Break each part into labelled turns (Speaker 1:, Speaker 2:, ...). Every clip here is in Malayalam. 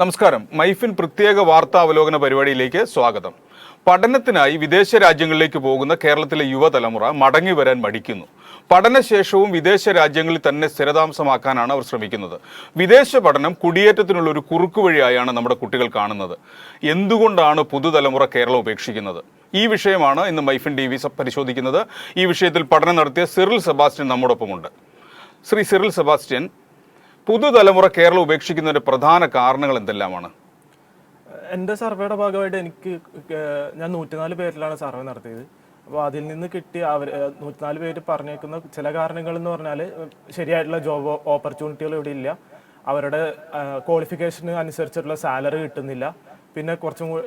Speaker 1: നമസ്കാരം. മൈഫിൻ പ്രത്യേക വാർത്താ അവലോകന പരിപാടിയിലേക്ക് സ്വാഗതം. പഠനത്തിനായി വിദേശ രാജ്യങ്ങളിലേക്ക് പോകുന്ന കേരളത്തിലെ യുവതലമുറ മടങ്ങി വരാൻ മടിക്കുന്നു. പഠനശേഷവും വിദേശ രാജ്യങ്ങളിൽ തന്നെ സ്ഥിരതാമസമാക്കാനാണ് അവർ ശ്രമിക്കുന്നത്. വിദേശ പഠനം കുടിയേറ്റത്തിനുള്ള ഒരു കുറുക്കുവഴിയായാണ് നമ്മുടെ കുട്ടികൾ കാണുന്നത്. എന്തുകൊണ്ടാണ് പുതുതലമുറ കേരളം ഉപേക്ഷിക്കുന്നത്? ഈ വിഷയമാണ് ഇന്ന് മൈഫിൻ ടി വി പരിശോധിക്കുന്നത്. ഈ വിഷയത്തിൽ പഠനം നടത്തിയ സിറിൽ സെബാസ്റ്റ്യൻ നമ്മോടൊപ്പമുണ്ട്. ശ്രീ സിറിൽ സെബാസ്റ്റ്യൻ പുതുതലമുറ കേരളം ഉപേക്ഷിക്കുന്നതിന്റെ പ്രധാന കാരണങ്ങൾ എന്തെല്ലാമാണ്?
Speaker 2: എന്റെ സർവേയുടെ ഭാഗമായിട്ട് എനിക്ക് ഞാൻ നൂറ്റിനാല് പേരിലാണ് സർവേ നടത്തിയത്. അപ്പോൾ അതിൽ നിന്ന് കിട്ടിയ അവർ നൂറ്റിനാല് പേര് പറഞ്ഞേക്കുന്ന ചില കാരണങ്ങൾ എന്ന് പറഞ്ഞാൽ ശരിയായിട്ടുള്ള ജോബ് ഓപ്പർച്യൂണിറ്റികൾ ഇവിടെ ഇല്ല. അവരുടെ ക്വാളിഫിക്കേഷന് അനുസരിച്ചിട്ടുള്ള സാലറി കിട്ടുന്നില്ല. പിന്നെ കുറച്ചും കൂടി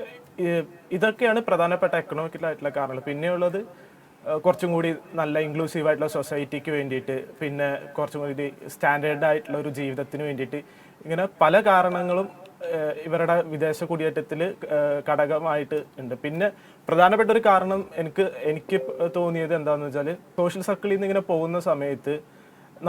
Speaker 2: ഇതൊക്കെയാണ് പ്രധാനപ്പെട്ട എക്കണോമിക്കലായിട്ടുള്ള കാരണങ്ങൾ. പിന്നെയുള്ളത് കുറച്ചും കൂടി നല്ല ഇൻക്ലൂസീവ് ആയിട്ടുള്ള സൊസൈറ്റിക്ക് വേണ്ടിയിട്ട് പിന്നെ കുറച്ചും കൂടി സ്റ്റാൻഡേർഡ് ആയിട്ടുള്ള ഒരു ജീവിതത്തിന് വേണ്ടിയിട്ട് ഇങ്ങനെ പല കാരണങ്ങളും ഇവരുടെ വിദേശ കുടിയേറ്റത്തിൽ ഘടകമായിട്ട് ഉണ്ട്. പിന്നെ പ്രധാനപ്പെട്ട ഒരു കാരണം എനിക്ക് എനിക്ക് തോന്നിയത് എന്താണെന്ന് വെച്ചാൽ സോഷ്യൽ സർക്കിളിൽ നിന്ന് ഇങ്ങനെ പോകുന്ന സമയത്ത്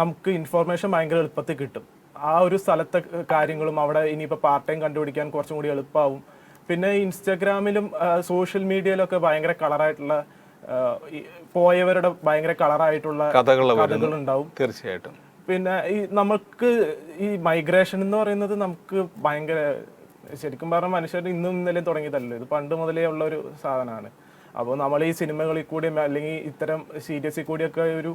Speaker 2: നമുക്ക് ഇൻഫോർമേഷൻ ഭയങ്കര എളുപ്പത്തിൽ കിട്ടും. ആ ഒരു സ്ഥലത്തെ കാര്യങ്ങളും അവിടെ ഇനിയിപ്പോൾ പാർട്ട് ടൈം കണ്ടുപിടിക്കാൻ കുറച്ചും കൂടി എളുപ്പമാവും പിന്നെ ഇൻസ്റ്റഗ്രാമിലും സോഷ്യൽ മീഡിയയിലൊക്കെ ഭയങ്കര കളറായിട്ടുള്ള പോയവരുടെ ഭയങ്കര കളറായിട്ടുള്ള
Speaker 1: കഥകൾ
Speaker 2: ഉണ്ടാവും
Speaker 1: തീർച്ചയായിട്ടും.
Speaker 2: പിന്നെ ഈ നമുക്ക് ഈ മൈഗ്രേഷൻ എന്ന് പറയുന്നത് നമുക്ക് ഭയങ്കര ശരിക്കും പറഞ്ഞാൽ മനുഷ്യർ ഇന്നും ഇന്നലെ തുടങ്ങിയതല്ലോ ഇത് പണ്ട് മുതലേ ഉള്ള ഒരു സാധനമാണ്. അപ്പോൾ നമ്മൾ ഈ സിനിമകളിൽ കൂടിയും അല്ലെങ്കിൽ ഇത്തരം സീരീസിൽ കൂടിയൊക്കെ ഒരു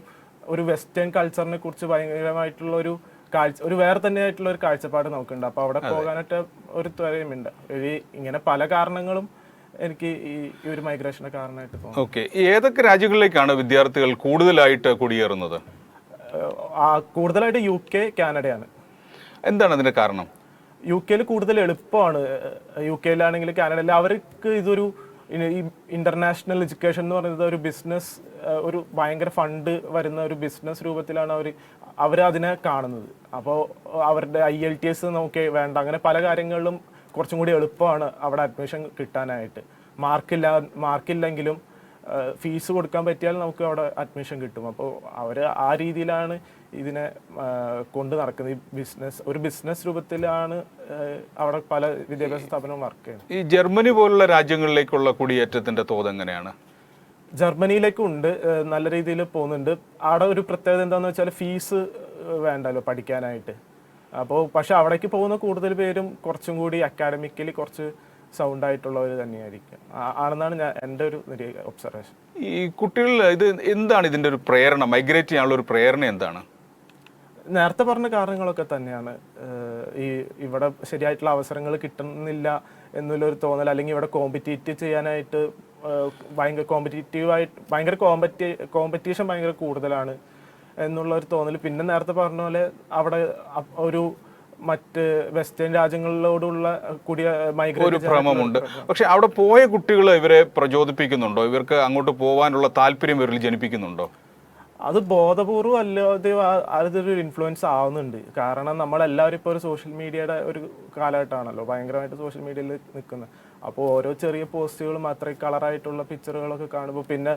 Speaker 2: ഒരു വെസ്റ്റേൺ കൾച്ചറിനെ കുറിച്ച് ഭയങ്കരമായിട്ടുള്ള ഒരു കാഴ്ച ഒരു വേറെ തന്നെയായിട്ടുള്ള ഒരു കാഴ്ചപ്പാട് നമുക്കുണ്ട്. അപ്പോൾ അവിടെ പോകാനായിട്ട് ഒരു ത്വരയുമുണ്ട്. ഈ ഇങ്ങനെ പല കാരണങ്ങളും എനിക്ക് ഈ ഈ ഒരു മൈഗ്രേഷന്റെ കാരണമായിട്ട് തോന്നുന്നു.
Speaker 1: ഓക്കെ ഏതൊക്കെ രാജ്യങ്ങളിലേക്കാണ് വിദ്യാർത്ഥികൾ കൂടുതലായിട്ട് കുടിയേറുന്നത്?
Speaker 2: ആ കൂടുതലായിട്ട് യു കെ കാനഡയാണ്
Speaker 1: എന്താണ് അതിന്റെ കാരണം?
Speaker 2: യു കെയിൽ കൂടുതൽ എളുപ്പമാണ്. യു കെയിലാണെങ്കിൽ കാനഡയിൽ അവർക്ക് ഇതൊരു ഇന്റർനാഷണൽ എഡ്യൂക്കേഷൻ എന്ന് പറയുന്നത് ഒരു ബിസിനസ് ഒരു ഭയങ്കര ഫണ്ട് വരുന്ന ഒരു ബിസിനസ് രൂപത്തിലാണ് അവർ അവർ അതിനെ കാണുന്നത്. അപ്പോൾ അവരുടെ ഐ എൽ ടി എസ് നമുക്ക് വേണ്ട. അങ്ങനെ പല കാര്യങ്ങളിലും കുറച്ചും കൂടി എളുപ്പമാണ് അവിടെ അഡ്മിഷൻ കിട്ടാനായിട്ട്. മാർക്കില്ല മാർക്കില്ലെങ്കിലും ഫീസ് കൊടുക്കാൻ പറ്റിയാൽ നമുക്ക് അവിടെ അഡ്മിഷൻ കിട്ടും. അപ്പോൾ അവർ ആ രീതിയിലാണ് ഇതിനെ കൊണ്ട് നടക്കുന്നത്. ഈ ബിസിനസ് ഒരു ബിസിനസ് രൂപത്തിലാണ് അവിടെ പല വിദ്യാഭ്യാസ സ്ഥാപനവും വർക്ക് ചെയ്യുന്നത്.
Speaker 1: ഈ ജർമ്മനി പോലുള്ള രാജ്യങ്ങളിലേക്കുള്ള കുടിയേറ്റത്തിന്റെ തോത് എങ്ങനെയാണ്?
Speaker 2: ജർമ്മനിയിലേക്കും ഉണ്ട് നല്ല രീതിയിൽ പോകുന്നുണ്ട്. അവിടെ ഒരു പ്രത്യേകത എന്താണെന്ന് വെച്ചാൽ ഫീസ് വേണ്ടല്ലോ പഠിക്കാനായിട്ട്. അപ്പോൾ പക്ഷെ അവിടേക്ക് പോകുന്ന കൂടുതൽ പേരും കുറച്ചും കൂടി അക്കാഡമിക്കലി കുറച്ച് സൗണ്ട് ആയിട്ടുള്ളവർ തന്നെയായിരിക്കും. ആണെന്നാണ് ഞാൻ എന്റെ ഒരു ഒബ്സർവേഷൻ
Speaker 1: ഈ കുട്ടികൾ ഇത് എന്താണ് ഇതിന്റെ ഒരു പ്രേരണ? മൈഗ്രേറ്റ് ചെയ്യാനുള്ള ഒരു പ്രേരണ എന്താണ്?
Speaker 2: നേരത്തെ പറഞ്ഞ കാരണങ്ങളൊക്കെ തന്നെയാണ്. ഈ ഇവിടെ ശരിയായിട്ടുള്ള അവസരങ്ങൾ കിട്ടുന്നില്ല എന്നുള്ളൊരു തോന്നൽ അല്ലെങ്കിൽ ഇവിടെ കോമ്പറ്റീറ്റ് ചെയ്യാനായിട്ട് ഭയങ്കര കോമ്പറ്റീറ്റീവായിട്ട് ഭയങ്കര കോമ്പറ്റി കോമ്പറ്റീഷൻ ഭയങ്കര കൂടുതലാണ്. എന്നുള്ള ഒരു തോന്നൽ പിന്നെ നേരത്തെ പറഞ്ഞ പോലെ അവിടെ ഒരു മറ്റ് വെസ്റ്റേൺ രാജ്യങ്ങളിലോടുള്ള കൂടിയ
Speaker 1: ഒരു ഭ്രമമുണ്ട്. പക്ഷെ അവിടെ പോയ കുട്ടികൾ ഇവരെ പ്രചോദിപ്പിക്കുന്നുണ്ടോ? ഇവർക്ക് അങ്ങോട്ട് പോകാനുള്ള താല്പര്യം ഇവരിൽ ജനിപ്പിക്കുന്നുണ്ടോ?
Speaker 2: അത് ബോധപൂർവം അല്ലാതെ അതൊരു ഇൻഫ്ലുവൻസ് ആവുന്നുണ്ട്. കാരണം നമ്മളെല്ലാവരും ഇപ്പോൾ ഒരു സോഷ്യൽ മീഡിയയുടെ ഒരു കാലഘട്ടമാണല്ലോ. ഭയങ്കരമായിട്ട് സോഷ്യൽ മീഡിയയിൽ നിൽക്കുന്നത്. അപ്പോൾ ഓരോ ചെറിയ പോസ്റ്റുകളും അത്രയും കളറായിട്ടുള്ള പിക്ചറുകളൊക്കെ കാണുമ്പോൾ പിന്നെ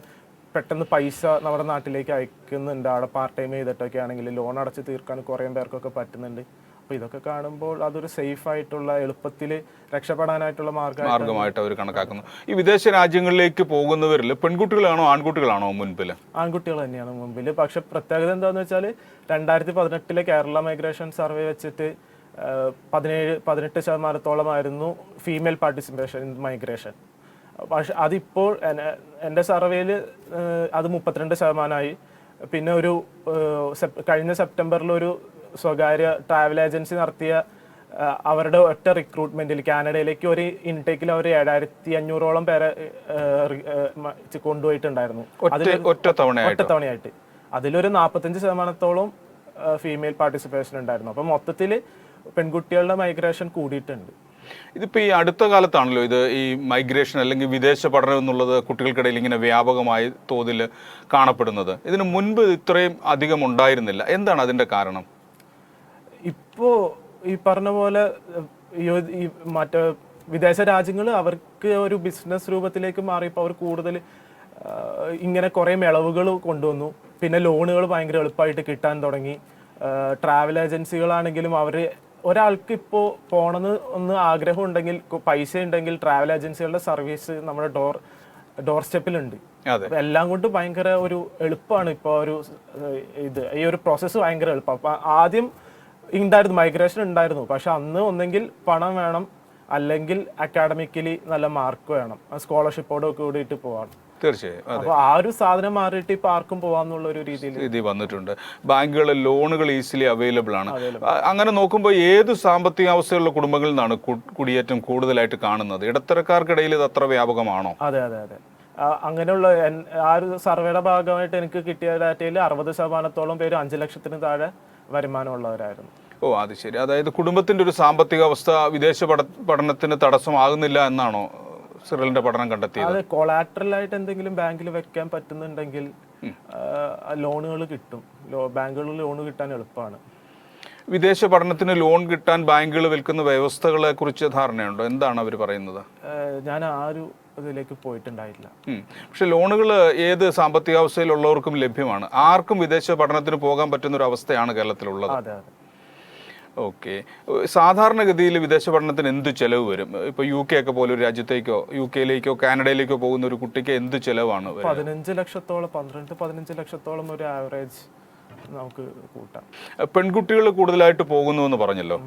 Speaker 2: പെട്ടെന്ന് പൈസ നമ്മുടെ നാട്ടിലേക്ക് അയക്കുന്നുണ്ട്. അവിടെ പാർട്ട് ടൈം ചെയ്തിട്ടൊക്കെ ആണെങ്കിൽ ലോൺ അടച്ച് തീർക്കാൻ കുറേ പേർക്കൊക്കെ പറ്റുന്നുണ്ട്. അപ്പോൾ ഇതൊക്കെ കാണുമ്പോൾ അതൊരു സേഫ് ആയിട്ടുള്ള എളുപ്പത്തിൽ രക്ഷപ്പെടാനായിട്ടുള്ള മാർഗം
Speaker 1: മാർഗമായിട്ട് അവർ കണക്കാക്കുന്നു. ഈ വിദേശ രാജ്യങ്ങളിലേക്ക് പോകുന്നവരിൽ പെൺകുട്ടികളാണോ ആൺകുട്ടികളാണോ മുൻപിൽ?
Speaker 2: ആൺകുട്ടികൾ തന്നെയാണ് മുൻപിൽ. പക്ഷെ പ്രത്യേകത എന്താന്ന് വെച്ചാൽ രണ്ടായിരത്തി പതിനെട്ടിലെ കേരള മൈഗ്രേഷൻ സർവേ വെച്ചിട്ട് പതിനേഴ് പതിനെട്ട് ശതമാനത്തോളമായിരുന്നു ഫീമെയിൽ പാർട്ടിസിപ്പേഷൻ ഇൻ മൈഗ്രേഷൻ പക്ഷെ അതിപ്പോൾ എന്റെ സർവേയിൽ അത് മുപ്പത്തിരണ്ട് ശതമാനമായി. പിന്നെ ഒരു കഴിഞ്ഞ സെപ്റ്റംബറിൽ ഒരു സ്വകാര്യ ട്രാവൽ ഏജൻസി നടത്തിയ അവരുടെ ഒറ്റ റിക്രൂട്ട്മെന്റിൽ കാനഡയിലേക്ക് ഒരു ഇൻടേക്കിൽ അവർ ഏഴായിരത്തി അഞ്ഞൂറോളം പേരെ കൊണ്ടുപോയിട്ടുണ്ടായിരുന്നു.
Speaker 1: ഒറ്റ ഒറ്റ തവണയായിട്ട്?
Speaker 2: ഒറ്റത്തവണയായിട്ട് അതിലൊരു നാൽപ്പത്തഞ്ച് ശതമാനത്തോളം ഫീമെയിൽ പാർട്ടിസിപ്പേഷൻ ഉണ്ടായിരുന്നു. അപ്പം മൊത്തത്തിൽ പെൺകുട്ടികളുടെ മൈഗ്രേഷൻ കൂടിയിട്ടുണ്ട്.
Speaker 1: ഇതിപ്പോ ഈ അടുത്ത കാലത്താണല്ലോ ഇത് ഈ മൈഗ്രേഷൻ അല്ലെങ്കിൽ വിദേശ പഠനം എന്നുള്ളത് കുട്ടികൾക്കിടയിൽ ഇങ്ങനെ വ്യാപകമായ തോതിൽ കാണപ്പെടുന്നത്. ഇതിന് മുൻപ് ഇത്രയും അധികം ഉണ്ടായിരുന്നില്ല. എന്താണ് അതിന്റെ കാരണം?
Speaker 2: ഇപ്പോൾ ഈ പറഞ്ഞ പോലെ ഈ മറ്റേ വിദേശ രാജ്യങ്ങൾ അവർക്ക് ഒരു ബിസിനസ് രൂപത്തിലേക്ക് മാറിയപ്പോൾ അവർ കൂടുതൽ ഇങ്ങനെ കുറേ ഇളവുകൾ കൊണ്ടുവന്നു. പിന്നെ ലോണുകൾ ഭയങ്കര എളുപ്പമായിട്ട് കിട്ടാൻ തുടങ്ങി. ട്രാവൽ ഏജൻസികളാണെങ്കിലും അവർ ഒരാൾക്ക് ഇപ്പോൾ പോണെന്ന് ഒന്ന് ആഗ്രഹം ഉണ്ടെങ്കിൽ പൈസ ഉണ്ടെങ്കിൽ ട്രാവൽ ഏജൻസികളുടെ സർവീസ് നമ്മുടെ ഡോർ ഡോർ സ്റ്റെപ്പിലുണ്ട് എല്ലാം കൊണ്ട് ഭയങ്കര ഒരു എളുപ്പമാണ് ഇപ്പോൾ ഒരു ഇത്. ഈ ഒരു പ്രോസസ്സ് ഭയങ്കര എളുപ്പം. അപ്പൊ ആദ്യം ഉണ്ടായിരുന്നു മൈഗ്രേഷൻ ഉണ്ടായിരുന്നു. പക്ഷെ അന്ന് ഒന്നെങ്കിൽ പണം വേണം അല്ലെങ്കിൽ അക്കാഡമിക്കലി നല്ല മാർക്ക് വേണം. സ്കോളർഷിപ്പോട് കൂടിയിട്ട് പോവാണ്.
Speaker 1: തീർച്ചയായും അതെ.
Speaker 2: അപ്പൊ ആ ഒരു സാധനം മാറിയിട്ട് ഇപ്പൊ ആർക്കും പോവാന്നുള്ള ഒരു രീതിയിൽ
Speaker 1: സ്ഥിതി വന്നിട്ടുണ്ട്. ബാങ്കുകളിൽ ലോണുകൾ ഈസിലി അവൈലബിൾ ആണ്. അങ്ങനെ നോക്കുമ്പോൾ ഏത് സാമ്പത്തിക അവസ്ഥയുള്ള കുടുംബങ്ങളിൽ നിന്നാണ് കുടിയേറ്റം കൂടുതലായിട്ട് കാണുന്നത്? ഇടത്തരക്കാർക്കിടയിൽ ഇത് അത്ര വ്യാപകമാണോ?
Speaker 2: അതെ അതെ അതെ. അങ്ങനെയുള്ള ആ ഒരു സർവേയുടെ ഭാഗമായിട്ട് എനിക്ക് കിട്ടിയ ഡാറ്റയിൽ അറുപത് ശതമാനത്തോളം പേര് അഞ്ച് ലക്ഷത്തിന് താഴെ വരുമാനമുള്ളവരായിരുന്നു
Speaker 1: ഓ അത് ശരി. അതായത് കുടുംബത്തിന്റെ ഒരു സാമ്പത്തിക അവസ്ഥ വിദേശ പഠ- പഠനത്തിന് തടസ്സമാകുന്നില്ല എന്നാണോ സിറലിന്റെ പഠനം കണ്ടെത്തിയത്?
Speaker 2: അതെ കൊളാറ്ററൽ ആയിട്ട് എന്തെങ്കിലും ബാങ്കിൽ വെക്കാൻ പറ്റുന്നുണ്ടെങ്കിൽ ലോണുകൾ കിട്ടും. ബാങ്കുകളിൽ ലോൺ കിട്ടാൻ എളുപ്പമാണ്.
Speaker 1: വിദേശ പഠനത്തിന് ലോൺ കിട്ടാൻ ബാങ്കുകൾ വിൽക്കുന്ന വ്യവസ്ഥകളെ കുറിച്ച് ധാരണയുണ്ടോ? എന്താണ് അവർ പറയുന്നത്?
Speaker 2: ഞാൻ ആ ഒരു ഇതിലേക്ക് പോയിട്ടുണ്ടായില്ല
Speaker 1: പക്ഷെ ലോണുകൾ ഏത് സാമ്പത്തികാവസ്ഥയിലുള്ളവർക്കും ലഭ്യമാണ്. ആർക്കും വിദേശ പഠനത്തിന് പോകാൻ പറ്റുന്ന ഒരു അവസ്ഥയാണ് കേരളത്തിലുള്ളത്.
Speaker 2: അതെ അതെ.
Speaker 1: ഓക്കെ. സാധാരണഗതിയിൽ വിദേശ പഠനത്തിന് എന്ത് ചെലവ് വരും? ഇപ്പോൾ യു കെ ഒക്കെ പോലെ ഒരു രാജ്യത്തേക്കോ യു കെയിലേക്കോ കാനഡയിലേക്കോ പോകുന്ന ഒരു കുട്ടിക്ക് എന്ത് ചെലവാണ്?
Speaker 2: പതിനഞ്ച് ലക്ഷത്തോളം പന്ത്രണ്ട് പതിനഞ്ച് ലക്ഷത്തോളം ഒരു ആവറേജ് നമുക്ക് കൂട്ടാം.
Speaker 1: പെൺകുട്ടികൾ കൂടുതലായിട്ട് പോകുന്നു എന്ന് പറഞ്ഞല്ലോ.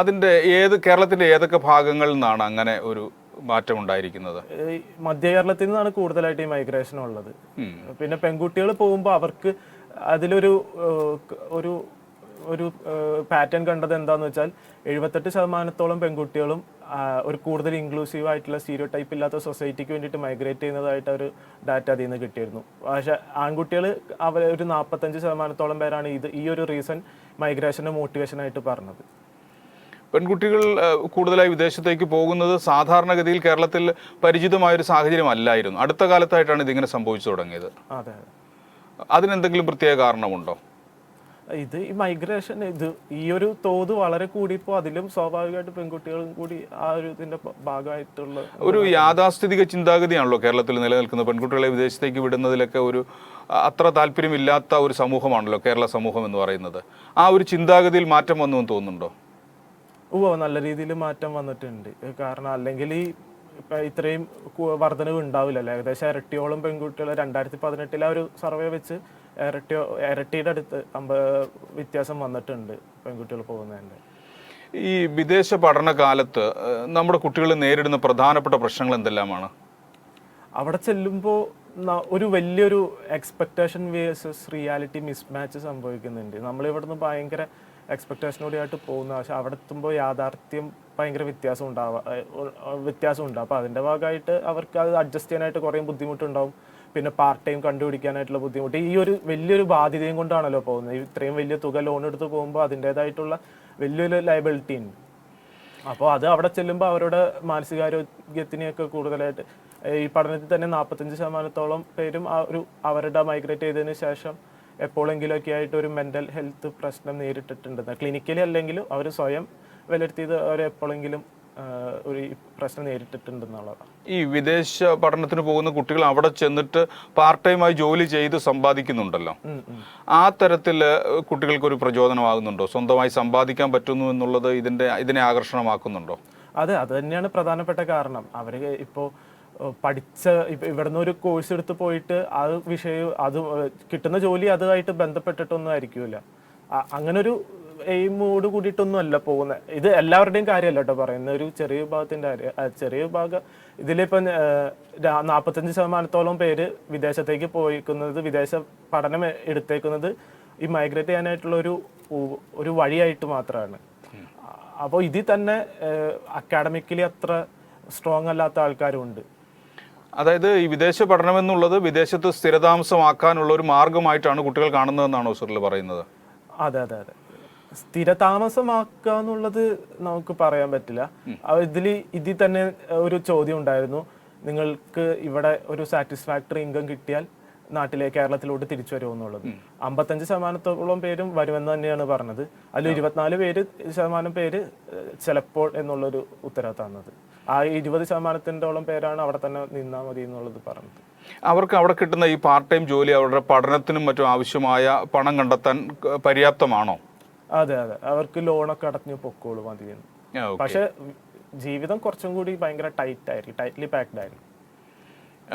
Speaker 1: അതിന്റെ ഏത് കേരളത്തിന്റെ ഏതൊക്കെ ഭാഗങ്ങളിൽ നിന്നാണ് അങ്ങനെ ഒരു മാറ്റം ഉണ്ടായിരിക്കുന്നത്?
Speaker 2: മധ്യ കേരളത്തിൽ നിന്നാണ് കൂടുതലായിട്ട് ഈ മൈഗ്രേഷൻ ഉള്ളത്. പിന്നെ പെൺകുട്ടികൾ പോകുമ്പോൾ അവർക്ക് അതിലൊരു ഒരു ഒരു പാറ്റേൺ കണ്ടത് എന്താന്ന് വെച്ചാൽ എഴുപത്തെട്ട് ശതമാനത്തോളം പെൺകുട്ടികളും ഒരു കൂടുതൽ ഇൻക്ലൂസീവ് ആയിട്ടുള്ള സ്റ്റീരിയോ ടൈപ്പ് ഇല്ലാത്ത സൊസൈറ്റിക്ക് വേണ്ടിയിട്ട് മൈഗ്രേറ്റ് ചെയ്യുന്നതായിട്ട് ഒരു ഡാറ്റ അതിൽ നിന്ന് കിട്ടിയിരുന്നു. പക്ഷെ ആൺകുട്ടികൾ അവർ ഒരു നാൽപ്പത്തഞ്ച് ശതമാനത്തോളം പേരാണ് ഇത് ഈ ഒരു റീസൺ മൈഗ്രേഷന്റെ മോട്ടിവേഷനായിട്ട് പറഞ്ഞത്.
Speaker 1: പെൺകുട്ടികൾ കൂടുതലായി വിദേശത്തേക്ക് പോകുന്നത് സാധാരണഗതിയിൽ കേരളത്തിൽ പരിചിതമായൊരു സാഹചര്യം അല്ലായിരുന്നു. അടുത്ത കാലത്തായിട്ടാണ് ഇതിങ്ങനെ സംഭവിച്ചു തുടങ്ങിയത്.
Speaker 2: അതെ അതെ.
Speaker 1: അതിനെന്തെങ്കിലും പ്രത്യേക കാരണമുണ്ടോ?
Speaker 2: ഇത് ഈ മൈഗ്രേഷൻ ഇത് ഈ ഒരു തോത് വളരെ കൂടിയപ്പോൾ അതിലും സ്വാഭാവികമായിട്ട് പെൺകുട്ടികളും കൂടി ആ ഒരു ഇതിന്റെ ഭാഗമായിട്ടുള്ള
Speaker 1: ഒരു യാഥാസ്ഥിതിക ചിന്താഗതിയാണല്ലോ കേരളത്തിൽ നിലനിൽക്കുന്നത്. പെൺകുട്ടികളെ വിദേശത്തേക്ക് വിടുന്നതിലൊക്കെ ഒരു അത്ര താല്പര്യമില്ലാത്ത ഒരു സമൂഹമാണല്ലോ കേരള സമൂഹം എന്ന് പറയുന്നത്. ആ ഒരു ചിന്താഗതിയിൽ മാറ്റം വന്നു എന്ന് തോന്നുന്നുണ്ടോ?
Speaker 2: ഓ നല്ല രീതിയിൽ മാറ്റം വന്നിട്ടുണ്ട്. കാരണം അല്ലെങ്കിൽ ഈ ഇപ്പം ഇത്രയും വർധനവ് ഉണ്ടാവില്ലല്ലോ? ഏകദേശം ഇരട്ടിയോളം പെൺകുട്ടികൾ രണ്ടായിരത്തി പതിനെട്ടിലെ ഒരു സർവേ വെച്ച് ഇരട്ടിയോ ഇരട്ടിയുടെ അടുത്ത് അമ്പ വ്യത്യാസം വന്നിട്ടുണ്ട് പെൺകുട്ടികൾ പോകുന്നതിന്റെ.
Speaker 1: ഈ വിദേശ പഠന കാലത്ത് നമ്മുടെ കുട്ടികൾ നേരിടുന്ന പ്രധാനപ്പെട്ട പ്രശ്നങ്ങൾ എന്തെല്ലാമാണ്?
Speaker 2: അവിടെ ചെല്ലുമ്പോൾ ഒരു വലിയൊരു എക്സ്പെക്റ്റേഷൻ വേഴ്സസ് റിയാലിറ്റി മിസ്മാച്ച് സംഭവിക്കുന്നുണ്ട്. നമ്മൾ നിന്ന് ഭയങ്കര എക്സ്പെക്റ്റേഷനോടെയായിട്ട് പോകുന്ന. പക്ഷെ അവിടെ എത്തുമ്പോൾ യാഥാർത്ഥ്യം ഭയങ്കര വ്യത്യാസം ഉണ്ടാവുക വ്യത്യാസം ഉണ്ടാവും അപ്പോൾ അതിന്റെ ഭാഗമായിട്ട് അവർക്ക് അത് അഡ്ജസ്റ്റ് ചെയ്യാനായിട്ട് കുറേ ബുദ്ധിമുട്ടുണ്ടാവും. പിന്നെ പാർട്ട് ടൈം കണ്ടുപിടിക്കാനായിട്ടുള്ള ബുദ്ധിമുട്ട്. ഈ ഒരു വലിയൊരു ബാധ്യതയും കൊണ്ടാണല്ലോ പോകുന്നത്. ഇത്രയും വലിയ തുക ലോൺ എടുത്ത് പോകുമ്പോൾ അതിന്റെതായിട്ടുള്ള വലിയൊരു ലയബിലിറ്റി ഉണ്ട്. അപ്പോൾ അത് അവിടെ ചെല്ലുമ്പോൾ അവരുടെ മാനസികാരോഗ്യത്തിനെയൊക്കെ കൂടുതലായിട്ട് ഈ പഠനത്തിൽ തന്നെ നാൽപ്പത്തഞ്ച് ശതമാനത്തോളം പേരും ആ ഒരു അവരുടെ മൈഗ്രേറ്റ് ചെയ്തതിന് ശേഷം എപ്പോഴെങ്കിലുമൊക്കെ ആയിട്ട് ഒരു മെന്റൽ ഹെൽത്ത് പ്രശ്നം നേരിട്ടിട്ടുണ്ടെന്ന് ക്ലിനിക്കലി അല്ലെങ്കിലും അവർ സ്വയം വിലയിരുത്തിയത് അവർ എപ്പോഴെങ്കിലും ഒരു പ്രശ്നം നേരിട്ടിട്ടുണ്ടെന്നുള്ളതാണ്
Speaker 1: ഈ വിദേശ പഠനത്തിന് പോകുന്ന കുട്ടികൾ അവിടെ ചെന്നിട്ട് പാർട്ട് ടൈമായി ജോലി ചെയ്ത് സമ്പാദിക്കുന്നുണ്ടല്ലോ. ആ തരത്തിൽ കുട്ടികൾക്ക് ഒരു പ്രചോദനമാകുന്നുണ്ടോ? സ്വന്തമായി സമ്പാദിക്കാൻ പറ്റുന്നു എന്നുള്ളത് ഇതിന്റെ ഇതിനെ ആകർഷണമാക്കുന്നുണ്ടോ?
Speaker 2: അതെ അത് തന്നെയാണ് പ്രധാനപ്പെട്ട കാരണം. അവർ ഇപ്പോൾ പഠിച്ച ഇപ്പൊ ഇവിടുന്ന് ഒരു കോഴ്സ് എടുത്ത് പോയിട്ട് ആ വിഷയം അത് കിട്ടുന്ന ജോലി അതുമായിട്ട് ബന്ധപ്പെട്ടിട്ടൊന്നും ആയിരിക്കില്ല അങ്ങനൊരു എയിമോട് കൂടിയിട്ടൊന്നും അല്ല പോകുന്നത് ഇത് എല്ലാവരുടെയും കാര്യമല്ല കേട്ടോ പറയുന്നത് ഒരു ചെറിയ വിഭാഗത്തിന്റെ കാര്യം. ചെറിയ വിഭാഗം ഇതിലിപ്പം നാപ്പത്തഞ്ച് നാൽപ്പത്തഞ്ച് ശതമാനത്തോളം പേര് വിദേശത്തേക്ക് പോയിക്കുന്നത് വിദേശ പഠനം എടുത്തേക്കുന്നത് ഈ മൈഗ്രേറ്റ് ചെയ്യാനായിട്ടുള്ള ഒരു ഒരു വഴിയായിട്ട് മാത്രമാണ് അപ്പോൾ ഇതിൽ തന്നെ അക്കാഡമിക്കലി അത്ര സ്ട്രോങ് അല്ലാത്ത ആൾക്കാരും ഉണ്ട്
Speaker 1: അതായത് ഈ വിദേശ പഠനം എന്നുള്ളത് വിദേശത്ത് സ്ഥിരതാമസമാക്കാനുള്ള ഒരു മാർഗമായിട്ടാണ് കുട്ടികൾ കാണുന്നതെന്നാണോ സുറിൽ പറയുന്നത്?
Speaker 2: അതെ അതെ അതെ. സ്ഥിരതാമസമാക്കുക എന്നുള്ളത് നമുക്ക് പറയാൻ പറ്റില്ല. ഇതിൽ ഇതിൽ തന്നെ ഒരു ചോദ്യം ഉണ്ടായിരുന്നു. നിങ്ങൾക്ക് ഇവിടെ ഒരു സാറ്റിസ്ഫാക്ടറി ഇൻകം കിട്ടിയാൽ നാട്ടിലെ കേരളത്തിലോട്ട് തിരിച്ചു വരുമെന്നുള്ളത് അമ്പത്തഞ്ച് ശതമാനത്തോളം പേരും വരുമെന്ന് തന്നെയാണ് പറഞ്ഞത്. അതിൽ ഇരുപത്തിനാല് പേര് ശതമാനം പേര് ചിലപ്പോൾ എന്നുള്ളൊരു ഉത്തരവ് തന്നത്. ആ ഇരുപത് ശതമാനത്തിന്റെ പേരാണ് അവിടെ തന്നെ നിന്നാൽ മതി എന്നുള്ളത് പറഞ്ഞത്.
Speaker 1: അവർക്ക് അവിടെ കിട്ടുന്ന ഈ പാർട്ട് ടൈം ജോലി അവരുടെ പഠനത്തിനും മറ്റും ആവശ്യമായ പണം കണ്ടെത്താൻ പര്യാപ്തമാണോ?
Speaker 2: അതെ അതെ. അവർക്ക് ലോണൊക്കെ അടഞ്ഞു പൊക്കോളും മതി. പക്ഷെ ജീവിതം കുറച്ചും കൂടി ഭയങ്കര ടൈറ്റ് ആയിരിക്കും ടൈറ്റ്ലി പാക്ഡ് ആയിരിക്കും.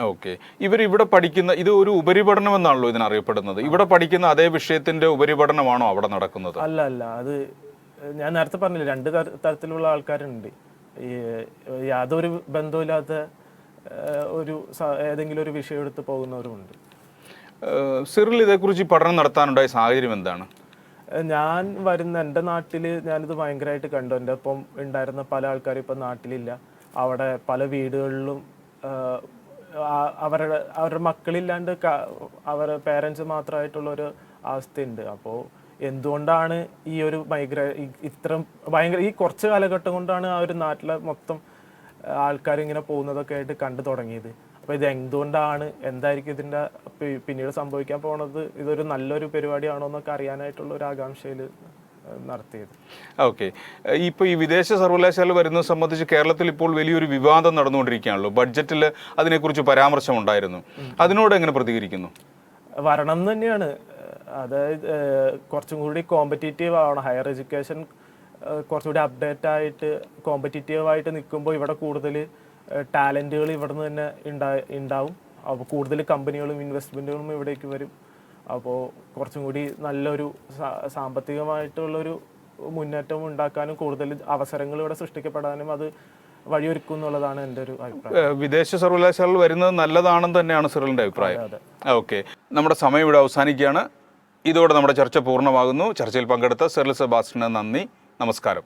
Speaker 1: ഓക്കെ. ഇവർ ഇവിടെ പഠിക്കുന്ന ഇത് ഒരു ഉപരിപഠനം എന്നാണല്ലോ ഇതിനറിയപ്പെടുന്നത്. ഇവിടെ പഠിക്കുന്ന അതേ വിഷയത്തിന്റെ ഉപരിപഠനമാണോ അവിടെ നടക്കുന്നത്?
Speaker 2: അല്ല അല്ല. അത് ഞാൻ നേരത്തെ പറഞ്ഞില്ല രണ്ട് തര- തരത്തിലുള്ള ആൾക്കാരുണ്ട്. ഈ യാതൊരു ബന്ധമില്ലാത്ത ഒരു ഏതെങ്കിലും ഒരു വിഷയം എടുത്ത് പോകുന്നവരുമുണ്ട്.
Speaker 1: സിറിൽ ഇതേക്കുറിച്ച് പഠനം നടത്താനുണ്ടായ സാഹചര്യം എന്താണ്?
Speaker 2: ഞാൻ വരുന്ന എന്റെ നാട്ടിൽ ഞാനിത് ഭയങ്കരമായിട്ട് കണ്ടു. എന്റെ ഒപ്പം ഉണ്ടായിരുന്ന പല ആൾക്കാരും ഇപ്പം നാട്ടിലില്ല. അവിടെ പല വീടുകളിലും അവരുടെ അവരുടെ മക്കളില്ലാണ്ട് അവർ പേരൻസ് മാത്രമായിട്ടുള്ള ഒരു അവസ്ഥയുണ്ട്. അപ്പോൾ എന്തുകൊണ്ടാണ് ഈ ഒരു മൈഗ്ര ഇത്രയും ഭയങ്കര ഈ കുറച്ച് കാലഘട്ടം കൊണ്ടാണ് ആ ഒരു നാട്ടിലെ മൊത്തം ആൾക്കാർ ഇങ്ങനെ പോകുന്നതൊക്കെ ആയിട്ട് കണ്ടു തുടങ്ങിയത്. അപ്പോൾ ഇത് എന്തുകൊണ്ടാണ്? എന്തായിരിക്കും ഇതിന്റെ പിന്നീട് സംഭവിക്കാൻ പോണത്? ഇതൊരു നല്ലൊരു പരിപാടിയാണോ എന്നൊക്കെ അറിയാനായിട്ടുള്ള ഒരു ആകാംക്ഷയിൽ നടത്തിയത്.
Speaker 1: ഓക്കെ. ഇപ്പോൾ ഈ വിദേശ സർവകലാശാല വരുന്നത് സംബന്ധിച്ച് കേരളത്തിൽ ഇപ്പോൾ വലിയൊരു വിവാദം നടന്നുകൊണ്ടിരിക്കുകയാണല്ലോ. ബഡ്ജറ്റിൽ അതിനെക്കുറിച്ച് പരാമർശം ഉണ്ടായിരുന്നു അതിനോട് എങ്ങനെ പ്രതികരിക്കുന്നു?
Speaker 2: വരണം തന്നെയാണ്. അതായത് കുറച്ചും കൂടി കോമ്പറ്റീറ്റീവ് ആവണം. ഹയർ എഡ്യൂക്കേഷൻ കുറച്ചുകൂടി അപ്ഡേറ്റ് ആയിട്ട് കോമ്പറ്റീറ്റീവ് ആയിട്ട് നിൽക്കുമ്പോൾ ഇവിടെ കൂടുതൽ ടാലന്റുകൾ ഇവിടെ നിന്ന് തന്നെ ഉണ്ടാ ഉണ്ടാവും അപ്പോൾ കൂടുതൽ കമ്പനികളും ഇൻവെസ്റ്റ്മെന്റുകളും ഇവിടേക്ക് വരും. അപ്പോൾ കുറച്ചും കൂടി നല്ലൊരു സാമ്പത്തികമായിട്ടുള്ളൊരു മുന്നേറ്റം ഉണ്ടാക്കാനും കൂടുതൽ അവസരങ്ങൾ ഇവിടെ സൃഷ്ടിക്കപ്പെടാനും അത് വഴിയൊരുക്കും എന്നുള്ളതാണ് എന്റെ ഒരു അഭിപ്രായം.
Speaker 1: വിദേശ സർവകലാശാലകൾ വരുന്നത് നല്ലതാണെന്ന് തന്നെയാണ് സിറിലിന്റെ അഭിപ്രായം. ഓക്കെ. നമ്മുടെ സമയം ഇവിടെ അവസാനിക്കുകയാണ്. ഇതോടെ നമ്മുടെ ചർച്ച പൂർണമാകുന്നു. ചർച്ചയിൽ പങ്കെടുത്ത സിറൽ സെബാസ്റ്റിന് നന്ദി. നമസ്കാരം.